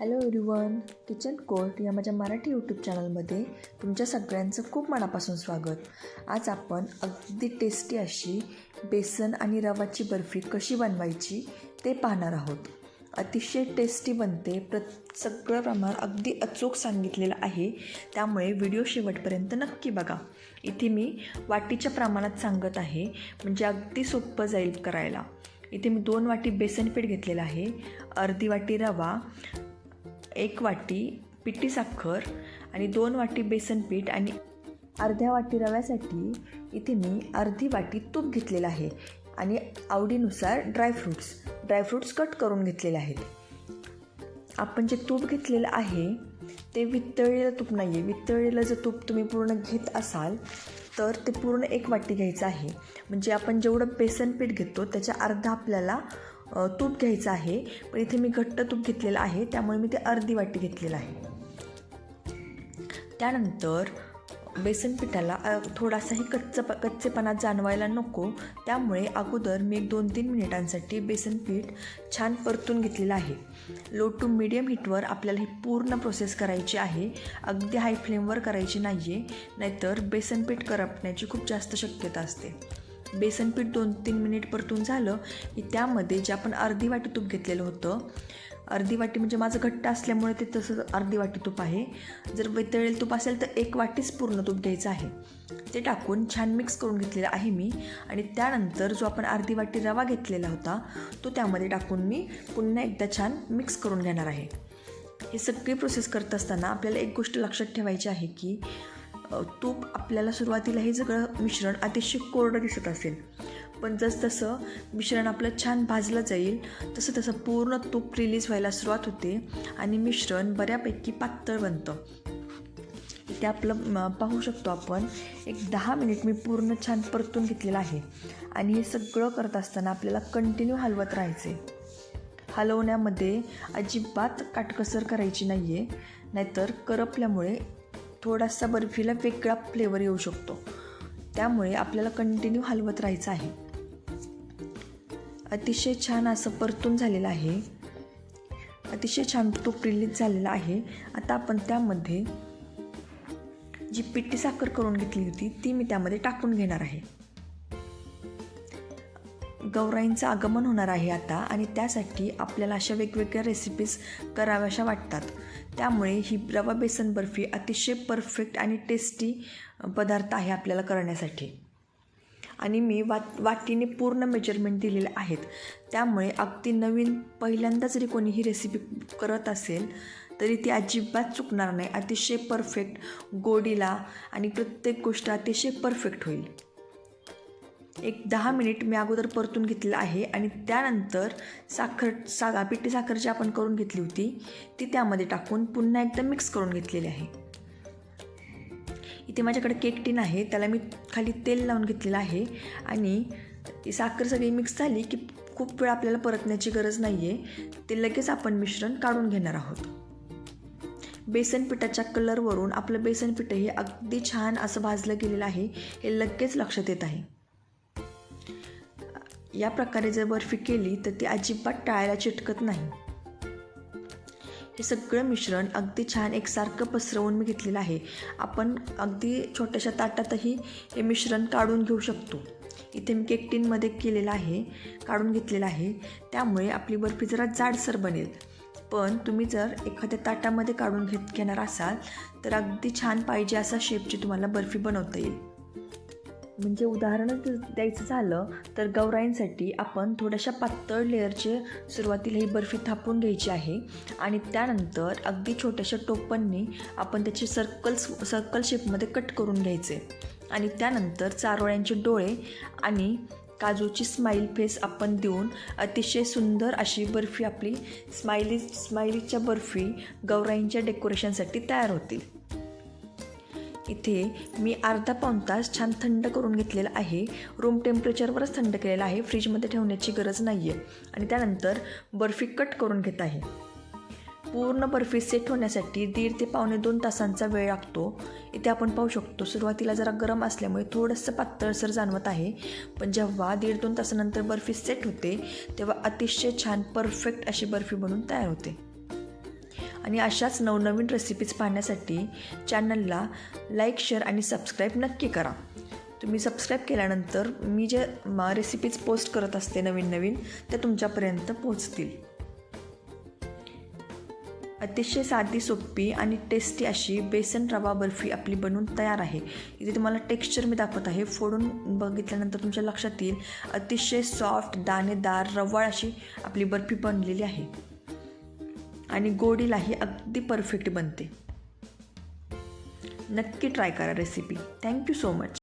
Hello everyone kitchen court या माझ्या Marathi YouTube चॅनलमध्ये तुमच्या सगळ्यांचं खूप मनापासून स्वागत. आज आपण अगदी टेस्टी अशी बेसन आणि रवाची बर्फी कशी बनवायची ते पाहणार आहोत. अतिशय टेस्टी बनते प्र सगळं प्रमाण अगदी अचूक सांगितलेलं आहे त्यामुळे व्हिडिओ शेवटपर्यंत नक्की बघा. इथे मी वाटीच्या प्रमाणात सांगत आहे म्हणजे अगदी सोपं जाईल करायला. इथे मी दोन वाटी बेसन पीठ घेतलेलं आहे अर्धी वाटी रवा एक वाटी पिठी साखर आणि दोन वाटी बेसन पीठ आणि अर्ध्या वाटी रव्यासाठी इथे मी अर्धी वाटी तूप घेतलेलं आहे आणि आवडीनुसार ड्रायफ्रूट्स ड्रायफ्रूट्स कट करून घेतलेले आहेत. आपण जे तूप घेतलेलं आहे ते वितळलेलं तूप नाही आहे वितळलेलं जर तूप तुम्ही पूर्ण घेत असाल तर ते पूर्ण एक वाटी घ्यायचं आहे. म्हणजे आपण जेवढं बेसन पीठ घेतो त्याच्या अर्धा आपल्याला तूप घ्यायचं आहे. पण इथे मी घट्ट तूप घेतलेलं आहे. त्यामुळे मी ते अर्धी वाटी घेतलेलं आहे. त्यानंतर बेसन पिठाला थोडासाही कच्च प कच्चेपणा जाणवायला नको. त्यामुळे अगोदर मी एक दोन तीन मिनिटांसाठी बेसन पीठ छान परतून घेतलेलं आहे. लो टू मिडियम हीटवर आपल्याला ही पूर्ण प्रोसेस करायची आहे. अगदी हाय फ्लेमवर करायची नाही आहे नाहीतर बेसन पीठ करपण्याची खूप जास्त शक्यता असते. बेसन पीठ दोन तीन मिनिट परतून झालं की त्यामध्ये जे आपण अर्धी वाटी तूप घेतलेलं होतं अर्धी वाटी म्हणजे माझं घट्ट असल्यामुळे ते तसं अर्धी वाटी तूप आहे. जर वितळेल तूप असेल तर एक वाटीच पूर्ण तूप घ्यायचं आहे. ते टाकून छान मिक्स करून घेतलेलं आहे मी आणि त्यानंतर जो आपण अर्धी वाटी रवा घेतलेला होता तो त्यामध्ये टाकून मी पुन्हा एकदा छान मिक्स करून घेणार आहे. हे सगळी प्रोसेस करत असताना आपल्याला एक गोष्ट लक्षात ठेवायची आहे की तूप आपल्याला सुरुवातीला हे सगळं मिश्रण अतिशय कोरडं दिसत असेल. पण जसजसं मिश्रण आपलं छान भाजलं जाईल तसं तसं पूर्ण तूप रिलीज व्हायला सुरुवात होते आणि मिश्रण बऱ्यापैकी पातळ बनतं. इथे आपलं पाहू शकतो आपण एक दहा मिनिट मी पूर्ण छान परतून घेतलेलं आहे आणि हे सगळं करत असताना आपल्याला कंटिन्यू हलवत राहायचे हलवण्यामध्ये अजिबात काटकसर करायची नाही आहे नाहीतर करपल्यामुळे थोडासा बर्फीला वेगळा फ्लेवर येऊ शकतो. त्यामुळे आपल्याला कंटिन्यू हलवत राहायचं आहे. अतिशय छान असं परतून झालेलं आहे. अतिशय छान तो रिलीज झालेलं आहे. आता आपण त्यामध्ये जी पिठी साखर करून घेतली होती ती मी त्यामध्ये टाकून घेणार आहे. गौराईंचं आगमन होणार आहे आता आणि त्यासाठी आपल्याला अशा वेगवेगळ्या रेसिपीज कराव्याशा वाटतात. त्यामुळे ही रवा बेसन बर्फी अतिशय परफेक्ट आणि टेस्टी पदार्थ आहे आपल्याला करण्यासाठी. आणि मी वाट वाटीने पूर्ण मेजरमेंट दिलेले आहेत. त्यामुळे अगदी नवीन पहिल्यांदा जरी कोणी ही रेसिपी करत असेल तरी ती अजिबात चुकणार नाही. अतिशय परफेक्ट गोडीला आणि प्रत्येक गोष्ट अतिशय परफेक्ट होईल. एक दहा मिनिट मी अगोदर परतून घेतलेलं आहे आणि त्यानंतर साखर सागा पिठी साखर जी आपण करून घेतली होती ती त्यामध्ये टाकून पुन्हा एकदा मिक्स करून घेतलेली आहे. इथे माझ्याकडे केक टीन आहे त्याला मी खाली तेल लावून घेतलेलं आहे आणि ती साखर सगळी मिक्स झाली की खूप वेळ आपल्याला परतण्याची गरज नाही आहे ते लगेच आपण मिश्रण काढून घेणार आहोत. बेसन पिठाच्या कलरवरून आपलं बेसन पिठं हे अगदी छान असं भाजलं गेलेलं आहे हे लगेच लक्षात येत आहे. या प्रकारे जर बर्फी केली तर ती अजिबात टाळायला चिटकत नाही. हे सगळं मिश्रण अगदी छान एकसारखं पसरवून मी घेतलेलं आहे. आपण अगदी छोट्याशा ताटातही हे मिश्रण काढून घेऊ शकतो. इथे मी केक टीनमध्ये केलेलं आहे काढून घेतलेलं आहे. त्यामुळे आपली बर्फी जरा जाडसर बनेल. पण तुम्ही जर एखाद्या ताटामध्ये काढून घेत घेणार असाल तर अगदी छान पाहिजे असा शेपची तुम्हाला बर्फी बनवता येईल. म्हणजे उदाहरण द्यायचं झालं तर गौराईंसाठी आपण थोड्याशा पातळ लेअरचे सुरुवातीला ही बर्फी थापून घ्यायची आहे. आणि त्यानंतर अगदी छोट्याशा टोपणनी आपण त्याचे सर्कल्स सर्कल शेपमध्ये कट करून घ्यायचे. आणि त्यानंतर चारोळ्यांचे डोळे आणि काजूची स्माईल फेस आपण देऊन अतिशय सुंदर अशी बर्फी आपली स्माइली स्माइलीच्या बर्फी गौराईंच्या डेकोरेशनसाठी तयार होतील. इथे मी अर्धा पाऊण तास छान थंड करून घेतलेलं आहे. रूम टेम्परेचरवरच थंड केलेलं आहे. फ्रीजमध्ये ठेवण्याची गरज नाही आहे आणि त्यानंतर बर्फी कट करून घेत आहे. पूर्ण बर्फी सेट होण्यासाठी दीड ते पावणे दोन तासांचा वेळ लागतो. इथे आपण पाहू शकतो सुरुवातीला जरा गरम असल्यामुळे थोडंसं पातळसर जाणवत आहे. पण जेव्हा दीड दोन तासानंतर बर्फी सेट होते तेव्हा अतिशय छान परफेक्ट अशी बर्फी बनून तयार होते. आणि अशाच नवनवीन रेसिपीज पाहण्यासाठी चॅनलला लाईक शेअर आणि सबस्क्राईब नक्की करा. तुम्ही सबस्क्राईब केल्यानंतर मी जे रेसिपीज पोस्ट करत असते नवीन नवीन त्या तुमच्यापर्यंत पोहोचतील. अतिशय साधी सोपी आणि टेस्टी अशी बेसन रवा बर्फी आपली बनवून तयार आहे. इथे तुम्हाला टेक्स्चर मी दाखवत आहे. फोडून बघितल्यानंतर तुमच्या लक्षात येईल. अतिशय सॉफ्ट दाणेदार रवाळ अशी आपली बर्फी बनलेली आहे. आणि गोडीलाही अगदी परफेक्ट बनते. नक्की ट्राय करा रेसिपी थँक्यू सो मच